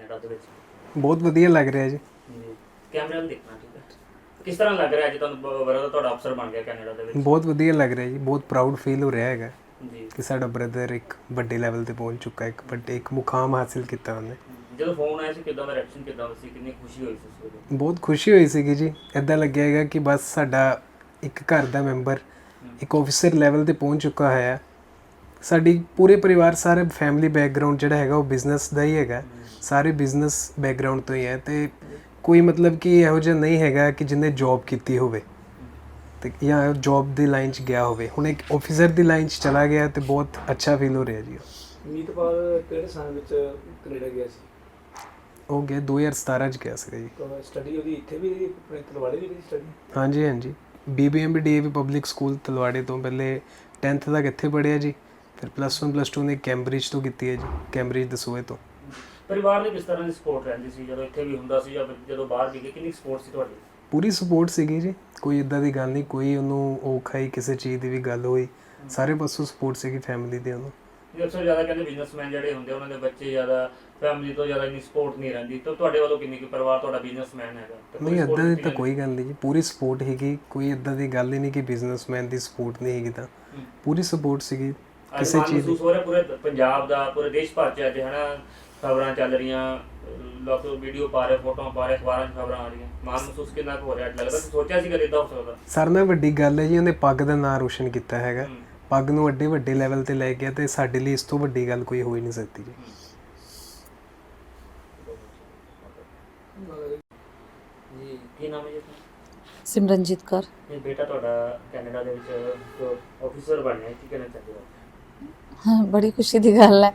Canada ਦੇ ਵਿੱਚ। ਬਹੁਤ ਵਧੀਆ ਲੱਗ ਰਿਹਾ ਜੀ। ਜੀ ਕੈਮਰੇ ਨੂੰ ਦੇਖਣਾ ਠੀਕ ਹੈ। ਕਿਸ ਤਰ੍ਹਾਂ ਲੱਗ ਰਿਹਾ ਅੱਜ ਤੁਹਾਨੂੰ ਬਰਦਰ ਤੁਹਾਡਾ ਅਫਸਰ ਬਣ ਗਿਆ ਕੈਨੇਡਾ ਦੇ ਵਿੱਚ? ਬਹੁਤ ਵਧੀਆ ਲੱਗ ਰਿਹਾ ਜੀ ਬਹੁਤ ਪ੍ਰਾਊਡ ਫੀਲ ਹੋ ਰਿਹਾ ਹੈਗਾ। ਜੀ। ਕਿ ਸਾਡਾ ਬ੍ਰਦਰ ਇੱਕ ਵੱਡੇ ਲੈਵਲ ਤੇ ਪਹੁੰਚ ਚੁੱਕਾ ਹੈ ਇੱਕ ਵੱਡੇ ਇੱਕ ਮੁਕਾਮ ਹਾਸਿਲ ਕੀਤਾ ਉਹਨੇ। ਜਦੋਂ ਫੋਨ ਆਇਆ ਸੀ ਕਿਦਾਂ ਦਾ ਰਿਐਕਸ਼ਨ ਕਿਦਾਂ ਦਾ ਸੀ ਕਿੰਨੀ ਖੁਸ਼ੀ ਹੋਈ ਸੀ ਉਸ ਬਹੁਤ ਖੁਸ਼ੀ ਹੋਈ ਸੀਗੀ ਜੀ। ਐਦਾਂ ਲੱਗਿਆ ਹੈਗਾ ਕਿ ਬਸ ਸਾਡਾ ਇੱਕ ਘਰ ਦਾ ਮੈਂਬਰ ਇੱਕ ਆਫੀਸਰ ਲੈਵਲ ਤੇ ਪਹੁੰਚ ਚੁੱਕਾ ਹੈ ਸਾਡੀ ਪੂਰੇ ਪਰਿਵਾਰ ਸਾਰੇ ਫੈਮਿਲੀ ਬੈਕਗ੍ਰਾਉਂਡ ਜਿਹੜਾ ਹੈਗਾ ਉਹ ਬਿਜ਼ਨਸ ਦਾ ਹੀ ਹੈਗਾ। ਸਾਰੇ ਬਿਜ਼ਨਸ ਬੈਕਗ੍ਰਾਉਂਡ ਤੋਂ ਹੀ ਹੈ ਤੇ ਕੋਈ ਮਤਲਬ ਕਿ ਇਹੋ ਜਿਹਾ ਨਹੀਂ ਹੈਗਾ ਕਿ ਜਿਹਨੇ ਜੌਬ ਕੀਤੀ ਹੋਵੇ ਤੇ ਜਾਂ ਜੌਬ ਦੀ ਲਾਈਨ 'ਚ ਗਿਆ ਹੋਵੇ। ਹੁਣ ਇੱਕ ਆਫੀਸਰ ਦੀ ਲਾਈਨ 'ਚ ਚਲਾ ਗਿਆ ਤੇ ਬਹੁਤ ਅੱਛਾ ਫੀਲ ਹੋ ਰਿਹਾ ਜੀ ਉਹ। ਮੀਤਪਾਲ ਕਿਹੜੇ ਸਾਲ ਵਿੱਚ ਕੈਨੇਡਾ ਗਿਆ ਸੀ? ਉਹ ਗਿਆ 2017 'ਚ ਗਿਆ ਸੀਗਾ ਜੀ। ਸਟੱਡੀ ਉਹਦੀ ਇੱਥੇ ਵੀ ਆਪਣੇ ਤਲਵਾੜੇ ਵੀ ਕੀਤੀ ਸਟੱਡੀ ਹਾਂਜੀ ਹਾਂਜੀ। ਬੀਬੀਐਮ ਡੀਏਵੀ ਪਬਲਿਕ ਸਕੂਲ ਤਲਵਾੜੇ ਤੋਂ ਪਹਿਲੇ 10th ਤੱਕ ਇੱਥੇ ਪੜ੍ਹਿਆ ਜੀ। ਫਿਰ ਪਲੱਸ 1 ਪਲੱਸ 2 ਨੇ ਕੈਂਬਰਿਜ ਤੋਂ ਕੀਤੀ ਹੈ ਜੀ ਕੈਂਬਰਿਜ ਦਸੂਏ ਤੋਂ। ਪਰਿਵਾਰ ਦੀ ਕਿਸ ਤਰ੍ਹਾਂ ਦੀ ਸਪੋਰਟ ਰਹਿੰਦੀ ਸੀ? ਜਦੋਂ ਇੱਥੇ ਵੀ ਹੁੰਦਾ ਸੀ ਜਾਂ ਜਦੋਂ ਬਾਹਰ ਵੀ ਗਏ ਕਿੰਨੀ ਸਪੋਰਟ ਸੀ ਤੁਹਾਡੀ? ਪੂਰੀ ਸਪੋਰਟ ਸੀਗੀ ਜੀ। ਕੋਈ ਇਦਾਂ ਦੀ ਗੱਲ ਨਹੀਂ ਕੋਈ ਉਹਨੂੰ ਔਖਾ ਹੀ ਕਿਸੇ ਚੀਜ਼ ਦੀ ਵੀ ਗੱਲ ਹੋਈ। ਸਾਰੇ ਪਾਸੋਂ ਸਪੋਰਟ ਸੀਗੀ ਫੈਮਿਲੀ ਦੇ ਉਹਨੂੰ। ਜੀ ਅਕਸਰ ਜ਼ਿਆਦਾ ਕਹਿੰਦੇ ਬਿਜ਼ਨਸਮੈਨ ਜਿਹੜੇ ਹੁੰਦੇ ਉਹਨਾਂ ਦੇ ਬੱਚੇ ਜ਼ਿਆਦਾ ਫੈਮਿਲੀ ਤੋਂ ਜ਼ਿਆਦਾ ਇੰਨੀ ਸਪੋਰਟ ਨਹੀਂ ਰਹਿੰਦੀ। ਤਾਂ ਤੁਹਾਡੇ ਵੱਲੋਂ ਕਿੰਨੀ ਕਿ ਪਰਿਵਾਰ ਤੁਹਾਡਾ ਬਿਜ਼ਨਸਮੈਨ ਹੈਗਾ? ਨਹੀਂ ਇਦਾਂ ਦੀ ਤਾਂ? ਕੋਈ ਗੱਲ ਨਹੀਂ ਜੀ। ਪੂਰੀ ਸਪੋਰਟ ਹੈਗੀ ਕੋਈ ਇਦਾਂ ਦੀ ਗੱਲ ਹੀ ਨਹੀਂ ਕਿ ਬਿਜ਼ਨਸਮੈਨ ਦੀ ਸਪੋਰਟ ਨਹੀਂ ਹੈਗੀ ਤਾਂ। ਪੂਰੀ ਸਪੋਰਟ ਸੀਗੀ। ਕਿਸੇ ਚੀਜ਼ ਮਹਿਸੂਸ ਹੋ ਰਿਹਾ ਪੂਰੇ ਪੰਜਾਬ ਦਾ ਪੂਰੇ ਦੇਸ਼ ਭਰ ਚ ਅੱਜ ਹਨਾ ਖਬਰਾਂ ਚੱਲ ਰਹੀਆਂ ਲੋਕ ਵੀਡੀਓ ਪਾ ਰਹੇ ਫੋਟੋਆਂ ਪਾ ਰਹੇ ਅਖਬਾਰਾਂ 'ਚ ਖਬਰਾਂ ਆ ਰਹੀਆਂ। ਮਾਣ ਮਹਿਸੂਸ ਕਿੰਨਾ ਕੁ ਹੋ ਰਿਹਾ ਲੱਗਦਾ ਸੋਚਿਆ ਸੀ ਕਦੇ ਇਦਾਂ ਹੋ ਸਕਦਾ? ਸਾਰਿਆਂ ਨਾਲ ਵੱਡੀ ਗੱਲ ਹੈ ਜੀ ਉਹਨੇ ਪੱਗ ਦਾ ਨਾਂ ਰੋਸ਼ਨ ਕੀਤਾ ਹੈਗਾ। ਪੱਗ ਨੂੰ ਵੱਡੇ ਵੱਡੇ ਲੈਵਲ ਤੇ ਲੈ ਗਿਆ ਤੇ ਸਾਡੇ ਲਈ ਇਸ ਤੋਂ ਵੱਡੀ ਗੱਲ ਕੋਈ ਹੋ ਹੀ ਨਹੀਂ ਸਕਦੀ ਜੀ। ਜੀ ਕੀ ਨਾਮ ਹੈ ਜੀ ਆਪਣਾ? ਸਿਮਰਨਜੀਤ ਕੌਰ। ਇਹ ਬੇਟਾ ਤੁਹਾਡਾ ਕੈਨੇਡਾ ਦੇ ਵਿੱਚ ਆਫੀਸਰ ਬਣਿਆ ਹੈ, ਕੀ ਕਹਿਣਾ ਚਾਹੁੰਦੇ ਹੋ? ਹਾਂ ਬੜੀ ਖੁਸ਼ੀ ਦੀ ਗੱਲ ਹੈ।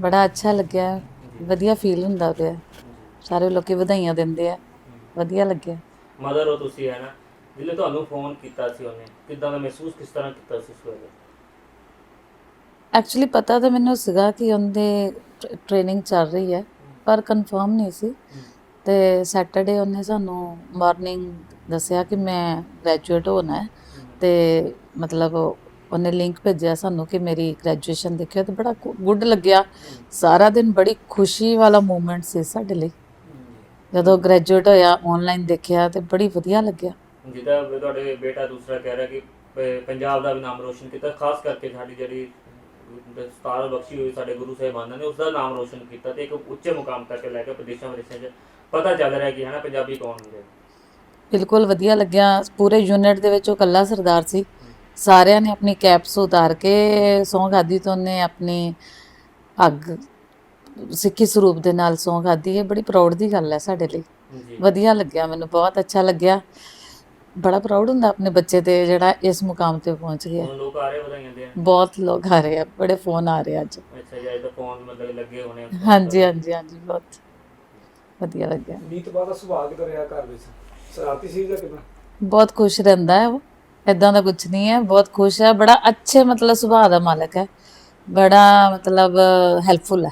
ਬੜਾ ਅੱਛਾ ਲੱਗਿਆ। ਵਧੀਆ ਫੀਲ ਹੁੰਦਾ ਪਿਆ। ਸਾਰੇ ਲੋਕੀ ਵਧਾਈਆਂ ਦਿੰਦੇ ਆ। ਵਧੀਆ ਲੱਗਿਆ। ਮਦਰ ਹੋ ਤੁਸੀਂ ਹੈ ਨਾ? ਜਿੱਲੇ ਤੁਹਾਨੂੰ ਫੋਨ ਕੀਤਾ ਸੀ ਉਹਨੇ ਕਿੱਦਾਂ ਦਾ ਮਹਿਸੂਸ ਕਿਸ ਤਰ੍ਹਾਂ ਕੀਤਾ ਸੀ ਉਸ ਵੇਲੇ? ਐਕਚੁਅਲੀ ਪਤਾ ਤਾਂ ਮੈਨੂੰ ਸੀਗਾ ਕਿ ਉਹਦੇ ਟ੍ਰੇਨਿੰਗ ਚੱਲ ਰਹੀ ਹੈ ਪਰ ਕਨਫਰਮ ਨਹੀਂ ਸੀ। ਤੇ ਸੈਟਰਡੇ ਉਹਨੇ ਸਾਨੂੰ ਮਾਰਨਿੰਗ ਦੱਸਿਆ ਕਿ ਮੈਂ ਗ੍ਰੈਜੂਏਟ ਹੋਣਾ ਹੈ। ਤੇ ਮਤਲਬ ਉਹਨੇ ਲਿੰਕ ਭੇਜਿਆ ਸਾਨੂੰ ਕਿ ਮੇਰੀ ਗ੍ਰੈਜੂਏਸ਼ਨ ਦੇਖਿਆ ਤੇ ਬੜਾ ਗੁੱਡ ਲੱਗਿਆ। ਸਾਰਾ ਦਿਨ ਬੜੀ ਖੁਸ਼ੀ ਵਾਲਾ ਮੂਮੈਂਟ ਸੀ ਸਾਡੇ ਲਈ। ਜਦੋਂ ਗ੍ਰੈਜੂਏਟ ਹੋਇਆ ਆਨਲਾਈਨ ਦੇਖਿਆ ਤੇ ਬੜੀ ਵਧੀਆ ਲੱਗਿਆ। ਵੀ ਤੁਹਾਡੇ ਬੇਟਾ ਦੂਸਰਾ ਕਹਿ ਰਿਹਾ ਕਿ ਪੰਜਾਬ ਦਾ ਵੀ ਨਾਮ ਰੋਸ਼ਨ ਕੀਤਾ ਖਾਸ ਕਰਕੇ ਸਾਡੀ ਜਿਹੜੀ ਦਸਤਾਰ ਬਖਸ਼ੀ ਹੋਈ ਸਾਡੇ ਗੁਰੂ ਸਾਹਿਬਾਨਾਂ ਨੇ ਉਸ ਦਾ ਨਾਮ ਰੋਸ਼ਨ ਕੀਤਾ ਤੇ ਇੱਕ ਉੱਚੇ ਮੁਕਾਮ ਤੱਕ ਲੈ ਕੇ ਵਿਦੇਸ਼ਾਂ ਵਿਦੇਸ਼ਾਂ 'ਚ ਪਤਾ ਚੱਲ ਰਿਹਾ ਕਿ ਹਨਾ ਪੰਜਾਬੀ ਕੌਣ ਹੁੰਦੇ। ਬਿਲਕੁਲ ਵਧੀਆ ਲੱਗਿਆ। ਪੂਰੇ ਯੂਨਿਟ ਦੇ ਵਿੱਚ ਉਹ ਕੱਲਾ ਸਰਦਾਰ ਸੀ। ਸਾਰਿਆਂ ਨੇ ਆਪਣੀ ਕੈਪਸ ਉਤਾਰ ਕੇ ਸਹੁੰ ਖਾਦੀ ਤੋਂ ਉਹਨੇ ਆਪਣੀ ਅੱਗ ਸਿੱਖੀ ਸਰੂਪ ਦੇ ਨਾਲ ਸਹੁੰ ਖਾਦੀ ਹੈ ਬੜੀ ਪ੍ਰਾਊਡ ਦੀ ਗੱਲ ਹੈ ਸਾਡੇ ਲਈ। ਵਧੀਆ ਲੱਗਿਆ ਮੈਨੂੰ ਬਹੁਤ ਅੱਛਾ ਲੱਗਿਆ। ਬੜਾ ਪ੍ਰਾਊਡ ਹੁੰਦਾ ਆਪਣੇ ਬੱਚੇ ਤੇ ਜਿਹੜਾ ਇਸ ਮੁਕਾਮ ਤੇ ਪਹੁੰਚ ਗਿਆ। ਲੋਕ ਆ ਰਹੇ ਵਧਾਈਆਂ ਬਹੁਤ ਲੋਕ ਆ ਰਹੇ ਆ ਬੜੇ ਫੋਨ ਆ ਰਹੇ ਆ ਅੱਜ। ਅੱਛਾ ਜੀ ਅੱਜ ਤਾਂ ਫੋਨ ਮਤਲਬ ਲੱਗੇ ਹੋਣੇ ਆ। ਹਾਂਜੀ ਹਾਂਜੀ ਹਾਂਜੀ ਬਹੁਤ ਵਧੀਆ ਲੱਗਿਆ। ਰਿਹਾ ਘਰ ਵਿੱਚ? ਸੀ ਜਾਂ ਕਿਦਾਂ? ਬਹੁਤ ਖੁਸ਼ ਰਹਿੰਦਾ ਹੈ ਉਹ। ਇਦਾਂ ਦਾ ਕੁਝ ਨਹੀਂ ਹੈ, ਬਹੁਤ ਖੁਸ਼ ਹੈ, ਬੜਾ ਅੱਛੇ ਮਤਲਬ ਸੁਭਾਅ ਦਾ ਮਾਲਕ ਹੈ, ਬੜਾ ਮਤਲਬ ਹੈਲਪਫੁਲ ਹੈ।